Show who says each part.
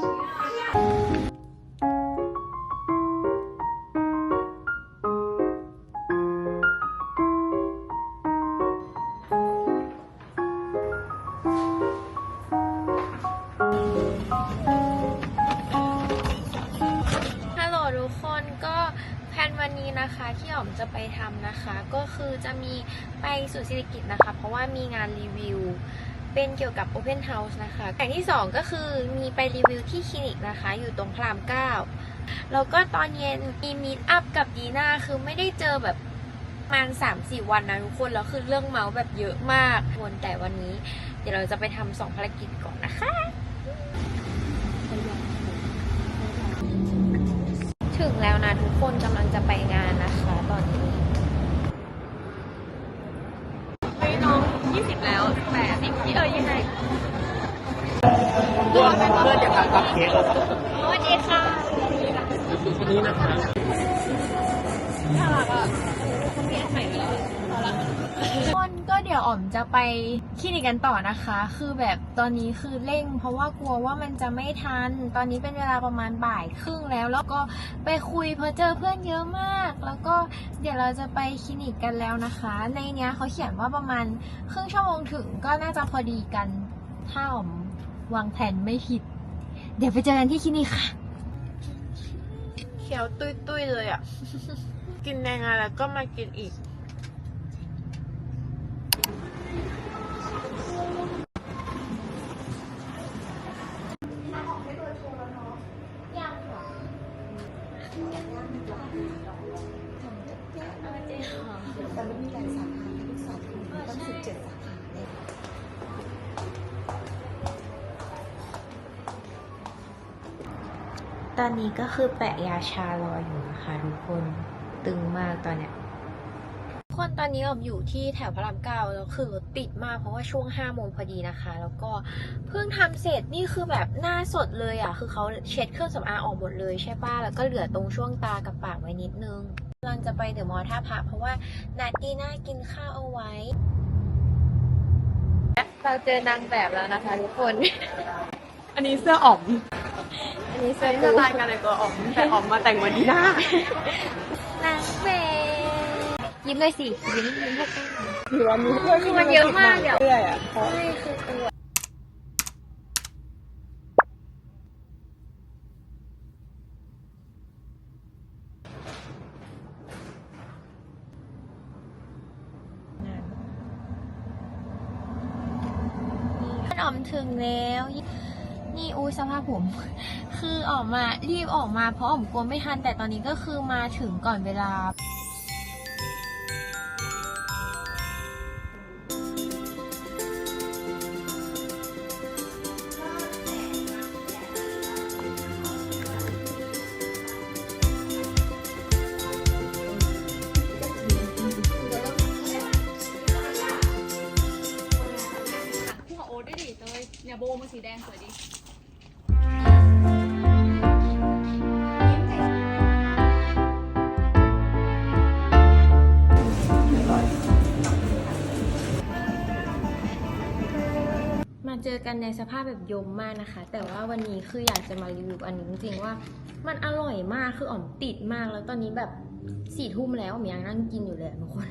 Speaker 1: ฮัลโหลทุกคนก็แพลนวันนี้นะคะที่อ๋อมจะไปทำนะคะ ก็คือจะมีไปสู่ศิริกิจนะคะ เพราะว่ามีงานรีวิว เป็นเกี่ยวกับ Open House นะคะอย่างที่ 2 ก็คือมีไปรีวิวที่คลินิกนะคะ อยู่ตรงพระรามเก้าแล้วก็ตอนเย็นมีมีตอัพกับดีน่าคือไม่ได้เจอแบบประมาณ3-4 วันนะทุกคน แล้วคือเรื่องเมาส์แบบเยอะมากวนแต่วันนี้ เดี๋ยวเราจะไปทำสองภารกิจก่อนนะคะ ถึงแล้วนะทุกคนกำลังจะไปงาน
Speaker 2: เพื่
Speaker 3: อนเพื่อนจะทำคัพเค้กเหรอครับ
Speaker 1: สวัสดีค่ะ
Speaker 3: วันนี้นะครับ
Speaker 2: น่ารักอะเขาเปลี่ยนใหม่เลยเอาละ
Speaker 1: ทุกคนก็เดี๋ยวอ๋อมจะไปคลินิกกันต่อนะคะ คือแบบตอนนี้คือเร่ง เพราะว่ากลัวว่ามันจะไม่ทัน ตอนนี้เป็นเวลาประมาณบ่ายครึ่งแล้ว แล้วก็ไปคุยเพอเจอเพื่อนเยอะมาก แล้วก็เดี๋ยวเราจะไปคลินิกกันแล้วนะคะ ในเนี้ยเขาเขียนว่าประมาณครึ่งชั่วโมงถึงก็น่าจะพอดีกันถ้าอ๋อม วางแผนไม่ผิด เดี๋ยวไปเจอกันที่คลินิกค่ะ
Speaker 2: เขียวตุ้ยๆเลยอะ กินในงานแล้วก็มากินอีก
Speaker 4: แต่ไม่มีหลายสาขาทุกสาขาตั้งสิบเจ็ดสาขาเนี่ย
Speaker 1: ตอนนี้ก็คือแปะยาชารออยู่นะคะทุกคนตึงมากตอนเนี้ยทุกคนตอนนี้เราอยู่ที่แถวพระรามเก้าแล้วคือรถติดมากเพราะว่าช่วง5้าโมงพอดีนะคะ แล้วก็เพิ่งทำเสร็จนี่คือแบบหน้าสดเลยอะ คือเขาเช็ดเครื่องสำอางออกหมดเลยใช่ป่ะแล้วก็เหลือตรงช่วงตากับปากไว้นิดนึงกำลังจะไปเดอะมอลล์ท่าพระเพราะว่านัดดีน่ากินข้าวเอาไว้ เราเจอนางแบบแล้วนะคะทุกคน
Speaker 2: อันนี้เสื้ออ๋อม
Speaker 1: อั นนี้
Speaker 2: เสื้
Speaker 1: เสื้
Speaker 2: อ
Speaker 1: อ
Speaker 2: ลายกันเลยตัวอ๋อมแต่อ๋อมมาแต่งวันดีน่านา
Speaker 1: งแบบยิ้มเลยสิ ยิ้มยิ้มให้กัน
Speaker 2: หรือว่ามี
Speaker 1: คือมันเยอะมากเดี๋ยว
Speaker 2: เรื่อยอะเพราะ
Speaker 1: ไม่คือตัวมันออมถึงแล้ว นี่อุ้ยสภาพผม คือออกมารีบออกมาเพราะออมกลัวไม่ทัน แต่ตอนนี้ก็คือมาถึงก่อนเวลา
Speaker 5: แดงสวยดิ
Speaker 1: มาเจอกันในสภาพแบบยมมากนะคะ แต่ว่าวันนี้คืออยากจะมารีวิวอันนี้จริงๆว่ามันอร่อยมากคืออ๋อมติดมากแล้วตอนนี้แบบสี่ทุ่มแล้วอ๋อมยังนั่งกินอยู่เลยทุกคน